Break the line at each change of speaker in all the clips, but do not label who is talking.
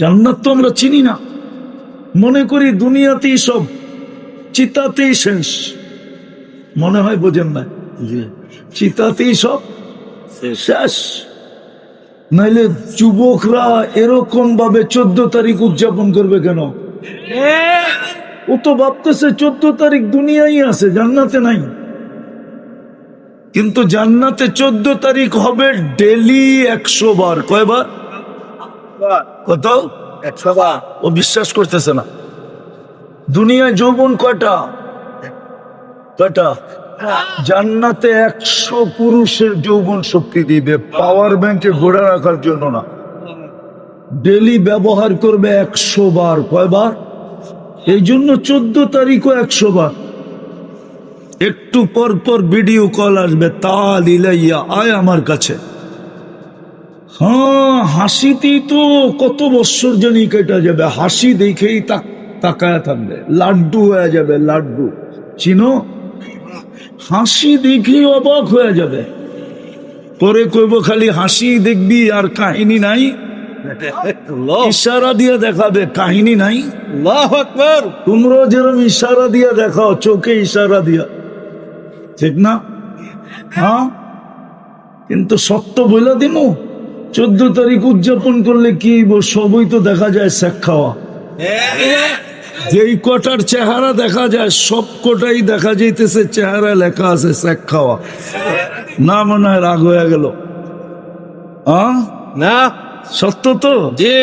জান্নাত তো আমরা চিনি না। মনে করি দুনিয়াতেই সব চিতাতেই শেষ। মনে হয় বোঝেন না? চিতাতেই সব শেষ। নাইলে যুবকরা এরকম ভাবে চোদ্দ তারিখ উদযাপন করবে কেন? ও তো ভাবতেছে চোদ্দ তারিখ দুনিয়াই আছে জান্নাতে নাই। কিন্তু জান্নাতে চোদ্দ তারিখ হবে ডেলি একশো বার। কয়বার? কত?
একশো বার।
ও বিশ্বাস করতেছে না। দুনিয়ায় যৌবন কয়টা? কয়টা? জান্নাতে একশো পুরুষের যৌবন শক্তি দিবে। পাওয়ার ব্যাংকে ঘোরা রাখার জন্য না। ডেলি ব্যবহার করবে একশো বার। কয়বার? এই জন্য চোদ্দ তারিখও একশো বার। একটু পর পর ভিডিও কল আসবে। তাল ইলাইয়া আয় আমার কাছে। হ্যাঁ হাসিতেই তো কত বৎসর জানি কেটে যাবে। হাসি দেখেই তাক তাকায় থাকবে। লাড্ডু হয়ে যাবে লাড্ডু। চিনো? হাসি দেখেই অবাক হয়ে যাবে। পরে কইব খালি হাসি দেখবি আর কাহিনী নাই। ইশারা দিয়ে দেখাবে কাহিনী নাই। তোমরাও যেরকম ইশারা দিয়ে দেখাও চোখে ইশারা দিয়া। ঠিক না? হ্যাঁ? কিন্তু সত্য বলে দিমু? চোদ্দ তারিখ উদযাপন করলে কি সবই তো দেখা যায় শেখ খাওয়া? যেই কটার চেহারা দেখা যায় সব কটাই দেখা যাইতেছে চেহারা লেখা আছে শেখ খাওয়া। না মনে হয় রাগ হয়ে গেল।
না।
সত্য তো?
যে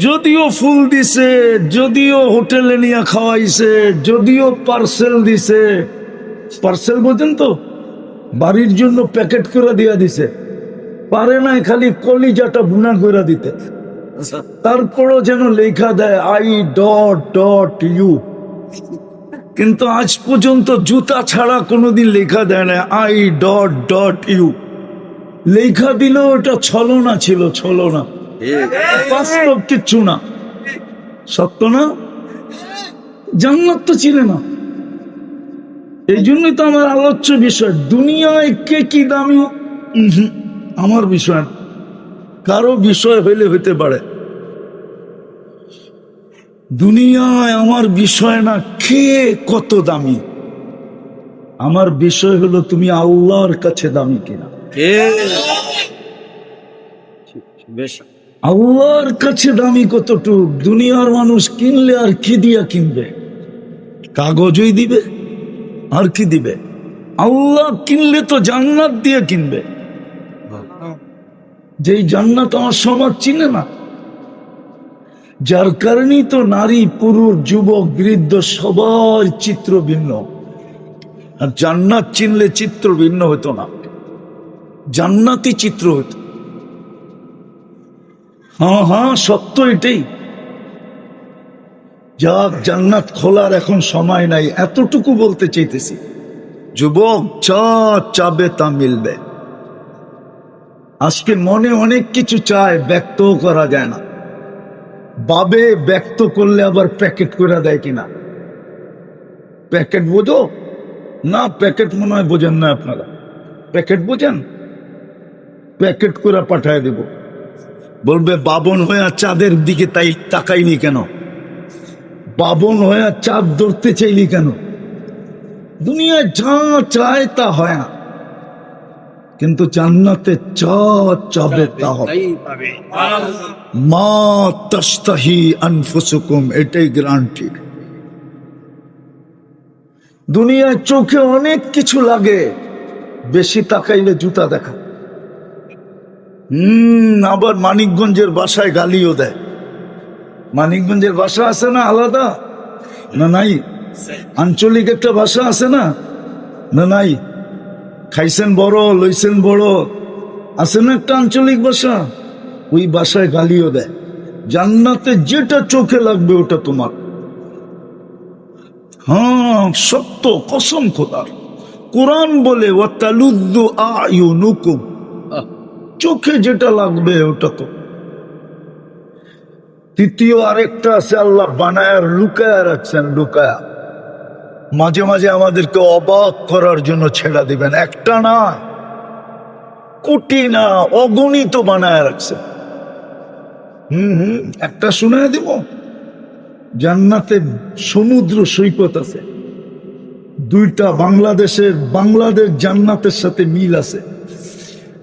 যদিও ফুল দিছে যদিও হোটেলে নিয়ে খাওয়াইছে যদিও পার্সেল দিছে। পার্সেল বোঝেন তো? বাড়ির জন্য প্যাকেট করে দিয়া দিছে। পারে না খালি কলিজাটা বুনা করে দিতে। তারপরও যেন লেখা দেয় আই ডট ডট ইউ কিন্তু আজ পর্যন্ত জুতা ছাড়া কোনোদিন লেখা দেয় না আই ডট ডট ইউ লেখা দিলেও ওটা ছলনা ছিল ছলনা। বাস্তব কিচ্ছু না। সত্য না? জান্নাত তো চিনে না। এই জন্যই তো আমার আলোচ্য বিষয় দুনিয়ায় কে কি দামি? আমার বিষয়। কারও বিষয় হইলে হইতে পারে। দুনিয়ায় আমার বিষয় না কে কত দামি? আমার বিষয় হলো তুমি আল্লাহর কাছে দামি কিনা। আল্লাহর কাছে দামি কতটুক? দুনিয়ার মানুষ কিনলে আর কি দিয়া কিনবে? কাগজই দিবে আর কি দিবে? আল্লাহ কিনলে তো জান্নাত দিয়ে কিনবে। যেই জান্নাত আমার সমাজ চিনে না। যার কারণেই তো নারী, পুরুষ, যুবক, বৃদ্ধ সবার চিত্র ভিন্ন। আর জান্নাত চিনলে চিত্র ভিন্ন হতো না। জান্নাতি চিত্র হতো। হ্যাঁ হ্যাঁ সত্য এটাই। যাক, জান্নাত খোলার এখন সময় নাই, এতটুকু বলতে চাইতেছি। যুবক যা চাবে তা মিলবে। আজকে মনে অনেক কিছু চায়, ব্যক্তও করা যায় না। বাবে ব্যক্ত করলে আবার প্যাকেট করে দেয় কিনা? প্যাকেট বোঝো? না, প্যাকেট মনে হয় বোঝেন না আপনারা। প্যাকেট বোঝেন? প্যাকেট করে পাঠায় দেবো। বলবে, বাবন হয়ে চাঁদের দিকে তাই তাকাইনি কেন? বাবন হয়ে চাঁদ ধরতে চাইলি কেন? দুনিয়ায় যা চায় তা হয় না। কিন্তু জান্নাতে চা চাবে তা হবে। মা তাস্তাহি আনফুসুকুম এটাই গ্যারান্টি দুনিয়ায় চোখে অনেক কিছু লাগে বেশি তাকাইলে জুতা দেখা। হম আবার মানিকগঞ্জের বাসায় গালিও দেয়। মানিকগঞ্জের বাসা আছে না আলাদা? না নাই? আঞ্চলিক একটা ভাষা আছে না? না নাই? খাইছেন বড়, লইছেন বড়। আছে না একটা আঞ্চলিক ভাষা? ওই ভাষায় গালিও দেয়। জান্নাতে যেটা চোখে লাগবে ওটা তোমার। হ্যাঁ সত্য, কসম খোদার। কোরআন বলে চোখে যেটা লাগবে ওটা তো। তৃতীয় আরেকটা আছে, আল্লাহ বানায় আর লুকায় রাখছেন, লুকায়া। মাঝে মাঝে আমাদেরকে অবাক করার জন্য ছেড়া দিবেন। একটা না, কোটি না, অগণিত বানায় রাখছে। হুম হুম, একটা শুনে দিব। জান্নাতে সমুদ্র সৈকত আছে। দুইটা বাংলাদেশের, বাংলাদেশ জান্নাতের সাথে মিল আছে।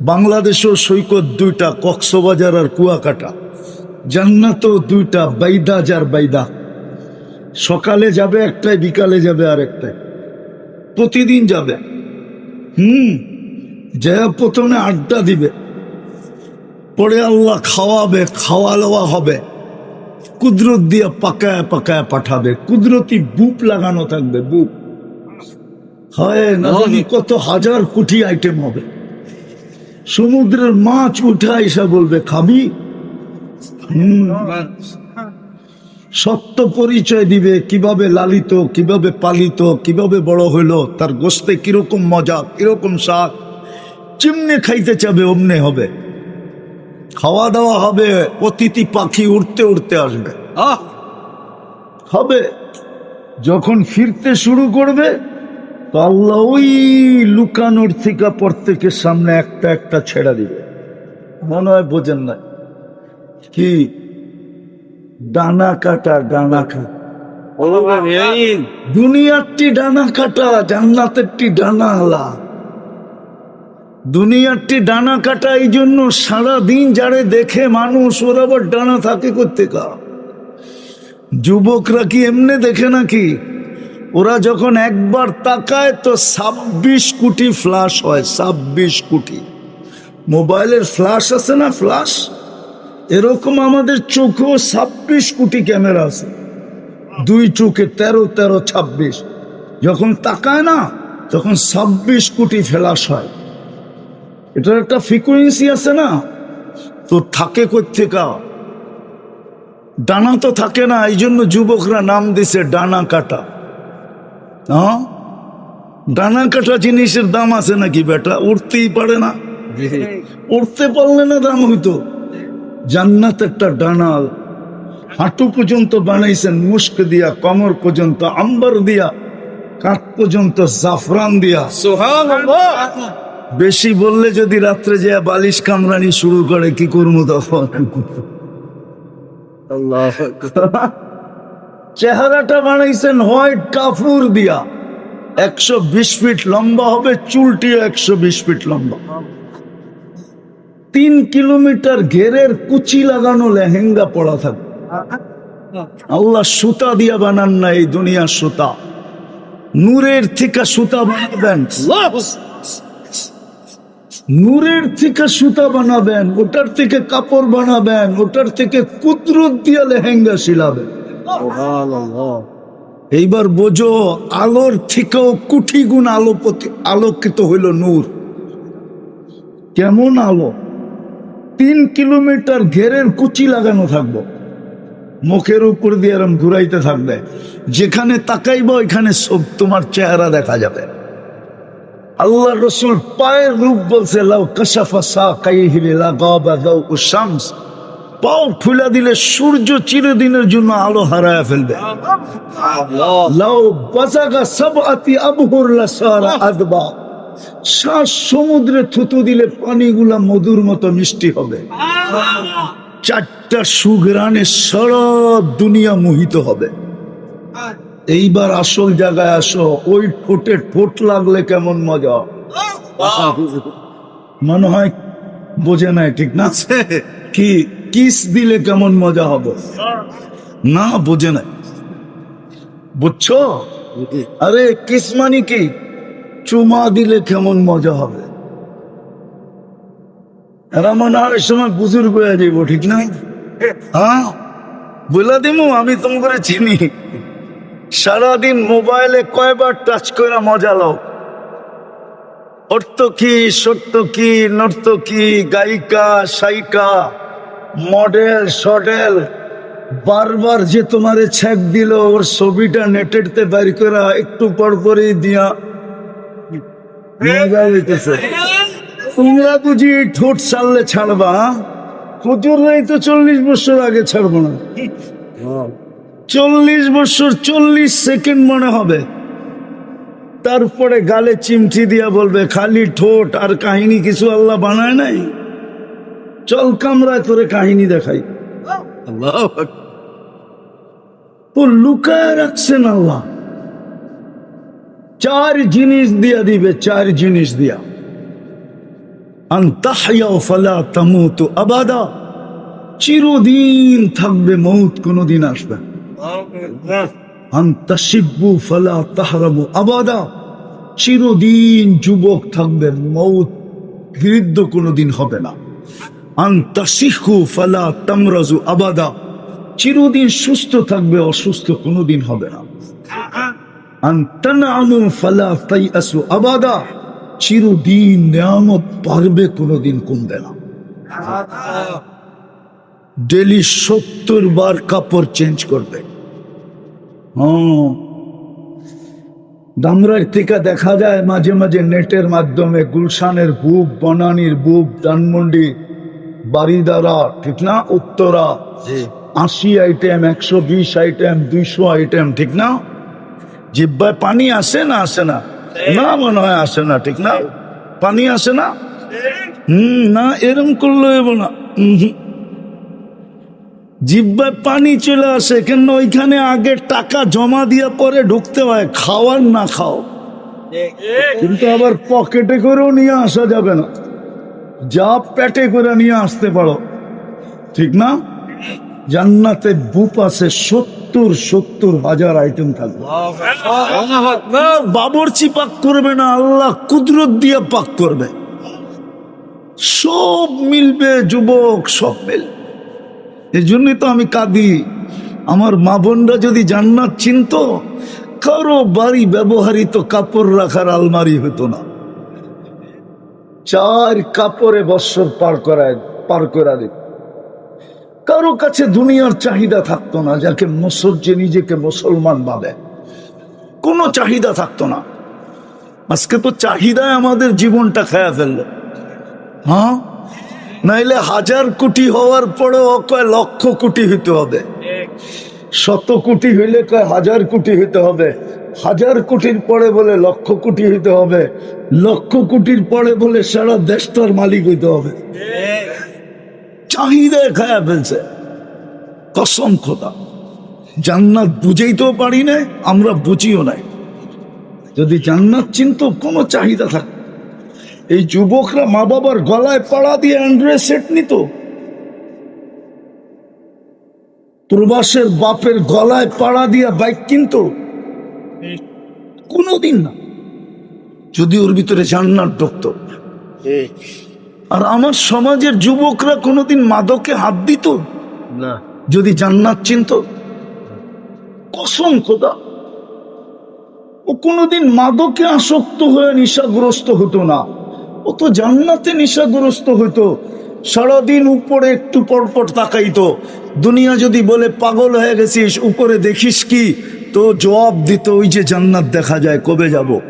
বাংলাদেশও সৈকত দুইটা, কক্সবাজার আর কুয়াকাটা। জান্নাতও দুইটা, বাইদাজ আর বাইদা সকালে যাবে একটাই বিকালে যাবে আর একটাই প্রতিদিন যাবে। হুম যা প্রথমে আড্ডা দিবে। পরে আল্লাহ খাওয়াবে খাওয়া লওয়া হবে। কুদরত দিয়ে পাকায় পাকায় পাঠাবে। কুদরতি বুপ লাগানো থাকবে বুপ। হয় না কত হাজার কোটি আইটেম হবে। সমুদ্রের মাছ উঠে এসে বলবে খাবি? হুম। সত্য পরিচয় দিবে কীভাবে লালিত কীভাবে পালিত কীভাবে বড় হইল তার গোস্তে কীরকম মজা কীরকম স্বাদ চিমনে খাইতে চাবে অমনে হবে। খাওয়া দাওয়া হবে অতিথি পাখি উড়তে উড়তে আসবে।
আহ!
হবে। যখন ফিরতে শুরু করবে তো আল্লাহ ওই লুকানোর থেকে প্রত্যেকের সামনে একটা একটা ছেড়া দিবে। মনে হয় বোঝেন না কি? ডানা কাটা ডানা কাটা দুনিয়ারটি ডানা কাটা জান্নাতেরটি ডানা আলা। দুনিয়ারটি ডানা কাটা এই জন্য সারা দিন যারে দেখে মানুষ ওর আবার ডানা থাকে করতে কা যুবকরা কি এমনি দেখে নাকি? ওরা যখন একবার তাকায় তো ছাব্বিশ কোটি ফ্লাশ হয় ছাব্বিশ কোটি। মোবাইলের ফ্লাশ আছে না ফ্লাশ এরকম আমাদের চোখেও ছাব্বিশ কোটি ক্যামেরা আছে। দুই চোখে তেরো তেরো ছাব্বিশ। যখন তাকায় না তখন ছাব্বিশ কোটি ফেলাস হয়। এটার একটা ফ্রিকুয়েন্সি আছে না? তো থাকে কোথেকা ডানা তো থাকে না এই জন্য যুবকরা নাম দিছে ডানা কাটা। হ্যাঁ? ডানা কাটা জিনিসের দাম আছে নাকি বেটা? উঠতেই পারে না। উঠতে পারলে না দাম হইতো। জান্নাত একটা ডানাল। হাঁটু পর্যন্ত বানাইছেন মুস্ক দিয়া কমর পর্যন্ত আম্বার দিয়া কাঠ পর্যন্ত জাফরান দিয়া। বেশি বললে যদি রাত্রে যে বালিশ কামরানি শুরু করে কি করব তখন? চেহারাটা বানাইছেন হোয়াইট কাফুর দিয়া। একশো বিশ ফিট লম্বা হবে চুলটিও একশো বিশ ফিট লম্বা। তিন কিলোমিটার ঘেরের কুচি লাগানো লেহেঙ্গা পড়া থাকবে আল্লাহ সুতা দিয়া বানান না এই দুনিয়ার সুতা। নূরের থেকে সুতা বানাবেন। নূরের থেকে সুতা বানাবেন ওটার থেকে কাপড় বানাবেন ওটার থেকে কুদরত দিয়া লেহেঙ্গা শিলাবেন এইবার বোঝো আলোর থেকেও কোটি গুণ আলোপতি আলোকিত হইল নূর। কেমন আলো? তিন কিলোমিটার ঘেরের কুচি লাগানো থাকব। মুখের উপর দিয়ে এরম ঘুরাইতে থাকবে। যেখানে তাকাইব ওইখানে সব তোমার চেহারা দেখা যাবে। আল্লাহ রসুল পায়ের রূপ বলছে লাউ শামস। পাও খুলে দিলে সূর্য চিরদিনের জন্য আলো হারায় ফেলবে। লাউ বাজাগা সব আতি আবহর আদবা। শ্বাস সমুদ্রে থুতু দিলে পানিগুলা মধুর মতো মিষ্টি হবে। চারটা সুগ্রানে সারা দুনিয়া মোহিত হবে। এইবার আসল জায়গায় আসো ওই ঠোঁটে ঠোঁট লাগলে কেমন মজা? মনে হয় বোঝে নাই ঠিক না? কি কিস দিলে কেমন মজা হবে? না বোঝে নাই। বুঝছ? আরে কিস মানে কি? চুমা দিলে কেমন মজা হবে? এরা মনে হয় সময় বুজুর্গ হয়ে যাইব, ঠিক না হ্যাঁ? বলে দিমু, আমি তোমাকে চিনি। সারাদিন মোবাইলে কয়বার টাচ করে মজা লও। অর্থ কি, সত্য কি, নর্ত কি, গায়িকা, সাইকা, মডেল, সডেল, বারবার যে তোমারে ছ্যাক দিল, ওর ছবিটা নেটেরতে বাইর করা একটু পর পরই দিয়া তোমরা বুঝি ঠোঁট ছাড়লে ছাড়বা হুজুররাই তো চল্লিশ বছর আগে ছাড়বো না। চল্লিশ বছর চল্লিশ সেকেন্ড মনে হবে। তারপরে গালে চিমটি দিয়া বলবে খালি ঠোঁট আর কাহিনী কিছু আল্লাহ বানায় নাই? চল কামরায় তোরে কাহিনী দেখাই।
আল্লাহ
তো লুকায় রাখছেন আল্লাহ। চার জিনিস দিয়া দিবে, চার জিনিস দিয়া। চিরদিন থাকবে, মৌত কোনোদিন আসবে আবাদা। চিরদিন যুবক থাকবে, মৌত বৃদ্ধ কোনোদিন হবে না। আন্তাসিহু ফালা তামরাজু আবাদা। চিরদিন সুস্থ থাকবে, অসুস্থ কোনোদিন হবে না। আবাদা চিরদিন নিয়ামত পারবে কোনোদিন কমবে না। ডেলি সত্তর বার কাপড় চেঞ্জ করবে। হ্যাঁ। দামরার থেকে দেখা যায় মাঝে মাঝে নেটের মাধ্যমে গুলশানের বুক বনানির বুক ধানমন্ডি বাড়িদারা ঠিক না? উত্তরা আশি আইটেম একশো বিশ আইটেম দুইশো আইটেম ঠিক না? জিব্বায় পানি আসে না আসে না? না মনে হয় আসে না, ঠিক না? পানি আসে না? হুম, না, এরম করলে হইব না। জিব্বায় পানি চলে আসে, কেন ওইখানে আগে টাকা জমা দিয়ে পরে ঢুকতে হয় খাওয়ার না খাও। কিন্তু আবার পকেটে করেও নিয়ে আসা যাবে না। যা পেটে করে নিয়ে আসতে পারো। ঠিক না? জান্নাতে বুপ আছে সত্তর সত্তর হাজার আইটেম থাকবে। বাবরচি পাক করবে না, আল্লাহ কুদরত দিয়ে পাক করবে। সব মিলবে, যুবক, সব মিল। এই জন্যই তো আমি কাঁদি। আমার মা বোনরা যদি জান্নাত চিনত, কারও বাড়ি ব্যবহারিত কাপড় রাখার আলমারি হতো না। চার কাপড়ে বৎসর পার করায়, পার করা দিত কারও কাছে দুনিয়ার চাহিদা থাকতো না, যাকে মুসল যে নিজেকে মুসলমান ভাবে। কোনো চাহিদা থাকতো না। আজকে তো চাহিদায় আমাদের জীবনটা খায়া ফেলল। হ্যাঁ নাইলে হাজার কোটি হওয়ার পরেও কয় লক্ষ কোটি হইতে হবে। শত কোটি হইলে কয় হাজার কোটি হইতে হবে। হাজার কোটির পরে বলে লক্ষ কোটি হইতে হবে। লক্ষ কোটির পরে বলে সারা দেশটার মালিক হইতে হবে। চাহিদায় খায়া ফেলছে কসম খোদা। জান্নাত বুঝেইতেও পারি না আমরা বুঝিও নাই। যদি জান্নাত চিনত, কোনো চাহিদা থাক। এই যুবকরা মা বাবার গলায় পাড়া দিয়ে অ্যান্ড্রয়েড সেট নিত। প্রবাসের বাপের গলায় পাড়া দিয়া বাইক কিনতো। কোনোদিন না। যদি ওর ভিতরে জান্নাত ঢুকতো। আর আমার সমাজের যুবকরা কোনোদিন মাদকে হাত দিত?
না।
যদি জান্নাত চিনত? কসম খোদা। ও কোনোদিন মাদকে আসক্ত হয়ে নিশাগ্রস্ত হতো না। ও তো জান্নাতে নিশাগ্রস্ত হতো। সারাদিন উপরে একটু পরপর তাকাইতো। দুনিয়া যদি বলে পাগল হয়ে গেছিস উপরে দেখিস কি? তো জবাব দিত ওই যে জান্নাত দেখা যায় কবে যাব?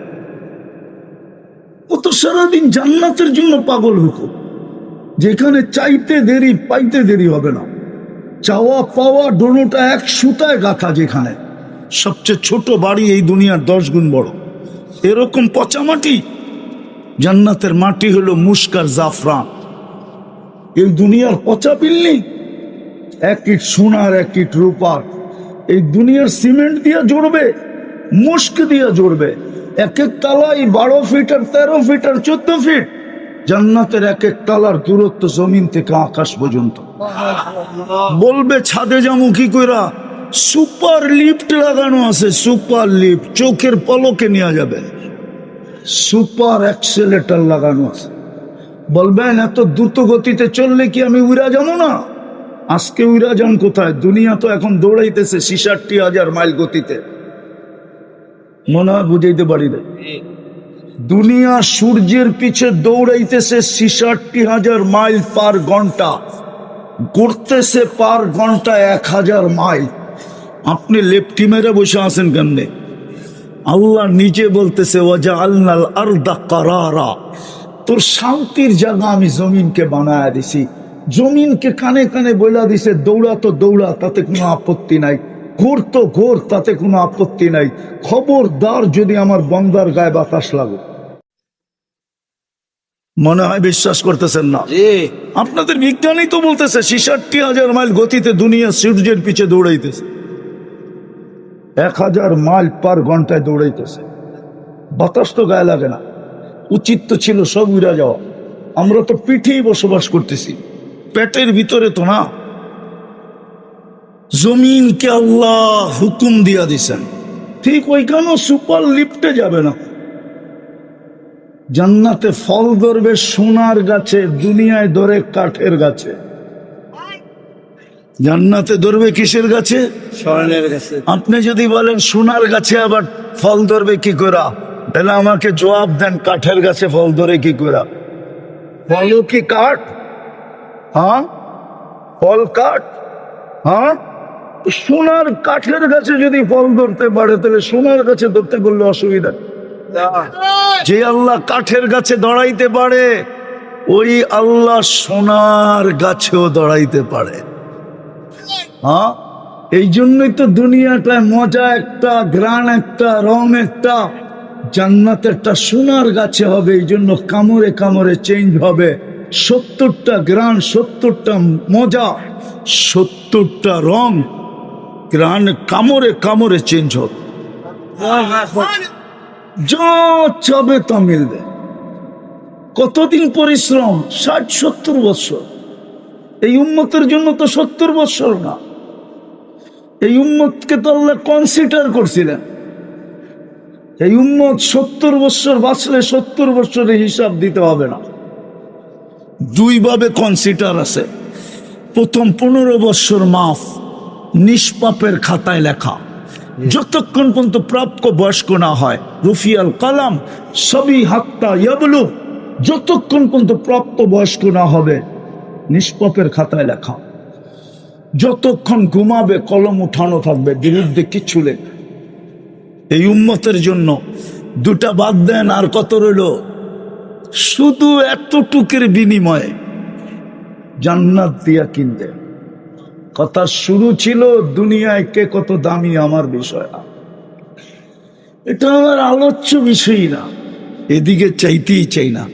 সারাদিন জান্নাতের জন্য পাগল হতো যেখানে চাইতে দেরি, পাইতে দেরি হবে না। চাওয়া পাওয়া দোনোটা এক সুতায় গাথা যেখানে। সবচেয়ে ছোট বাড়ি এই দুনিয়ার দশ গুণ বড়। এরকম পচা মাটি? জান্নাতের মাটি হলো মুস্কার জাফরান। এই দুনিয়ার পচা বিল্ডিং এক ইট সোনার এক ইট রূপার। এই দুনিয়ার সিমেন্ট দিয়ে জড়বে, মুস্ক দিয়ে জড়বে। এক এক তালাই বারো ফিট আর তেরো ফিট আর চোদ্দ ফিট জান্নাতের এক এক তালার দূরত্ব জমিন থেকে আকাশ পর্যন্ত। বলবে, ছাদে যাব কি কইরা? সুপার লিফট লাগানো আছে, সুপার লিফট। চোখের পলকে নেওয়া যাবে। সুপার অ্যাক্সেলেটার লাগানো আছে। বলবেন এত দ্রুত গতিতে চললে কি আমি উড়া যাব না? আজকে উড়া যান কোথায়? দুনিয়া তো এখন দৌড়াইতেছে, ছিষট্টি হাজার মাইল গতিতে। মনে হয় বুঝাইতে পারি না। দুনিয়া সূর্যের পিছে দৌড়াইতেছে ছিষট্টি হাজার মাইল পার ঘণ্টা ঘুরতেছে পার ঘণ্টা এক হাজার মাইল। আপনি লেপটি মেরে বসে আছেন কেমনে? আল্লাহ নিজে বলতেছে ওয়াজা আল্লাল আর্দা কারারা। তোর শান্তির জায়গা আমি জমিনকে বানায় দিছি। জমিনকে কানে কানে বইলা দিছে দৌড়া তো দৌড়া তাতে কোনো আপত্তি নাই। ঘোর তো ঘোর তাতে কোনো আপত্তি নাই। খবরদার যদি আমার বন্দার গায়ে বাতাস লাগো। মনে হয় বিশ্বাস করতেছেন না? আপনাদের বিজ্ঞানী তো বলতেছে ছিষট্টি হাজার মাইল গতিতে দুনিয়া সূর্যের পিছে দৌড়াইতেছে। এক হাজার মাইল পার ঘন্টায় দৌড়াইতেছে। বাতাস তো গায়ে লাগে না। উচিত তো ছিল সব উড়া যাওয়া। আমরা তো পিঠেই বসবাস করতেছি। পেটের ভিতরে তো না। জমিনকে আল্লাহ হুকুম দিয়া দিছেন। ঠিক ওইখানেও সুপার লিফটে যাবে না। জান্নাতে ফল ধরবে সোনার গাছে দুনিয়ায় ধরে কাঠের গাছে। জান্নাতে ধরবে কিসের গাছে?
স্বর্ণের কাছে
আপনি যদি বলেন সোনার গাছে আবার ফল ধরবে কি করা? তাহলে আমাকে জবাব দেন কাঠের গাছে ফল ধরে কি করা? ফলও কি কাঠ? হ্যাঁ? ফল কাঠ? হ্যাঁ? সোনার কাঠের গাছে যদি ফল ধরতে পারে তাহলে সোনার গাছে ধরতে করলে অসুবিধা। যে আল্লাহ কাঠের গাছে দাঁড়াইতে পারে ওই আল্লাহ সোনার গাছেও দাঁড়াইতে পারে। হ্যাঁ? এই জন্যই তো দুনিয়াটায় মজা একটা গ্রান একটা রং একটা জান্নাত একটা সোনার গাছে হবে এই জন্য কামড়ে কামড়ে চেঞ্জ হবে। সত্তরটা গ্রান সত্তরটা মজা সত্তরটা রং। গ্রান কামড়ে কামড়ে চেঞ্জ হবে যা চাবে তা মিলবে। কতদিন পরিশ্রম? ষাট, সত্তর বছর। এই উন্মতের জন্য তো সত্তর বছর না। এই উম্মতকে তো আল্লাহ কনসিডার করছিলেন। এই উম্মত সত্তর বছর বাঁচলে সত্তর বছরের হিসাব দিতে হবে না। দুইভাবে কনসিডার আছে। প্রথম পনেরো বছর মাফ নিষ্পাপের খাতায় লেখা। যতক্ষণ পর্যন্ত প্রাপ্য বয়স্ক না হয়, রুফিয়াল কালাম, সবই হাত্তা ইয়াবলু, যতক্ষণ পর্যন্ত প্রাপ্ত বয়স্ক না হবে, নিষ্পাপের খাতায় লেখা। যতক্ষণ ঘুমাবে, কলম উঠানো থাকবে, বিরুদ্ধে কিচ্ছু লেখ। এই উম্মতের জন্য দুটা বাদ দেন আর কত রইল? শুধু এতটুকের বিনিময়ে জান্নাত দিয়া কিনতে কথা শুরু ছিল, দুনিয়ায় কে কত দামি আমার বিষয়। না এটা আমার আলোচ্য বিষয়ই না। এদিকে চাইতেই চাই না।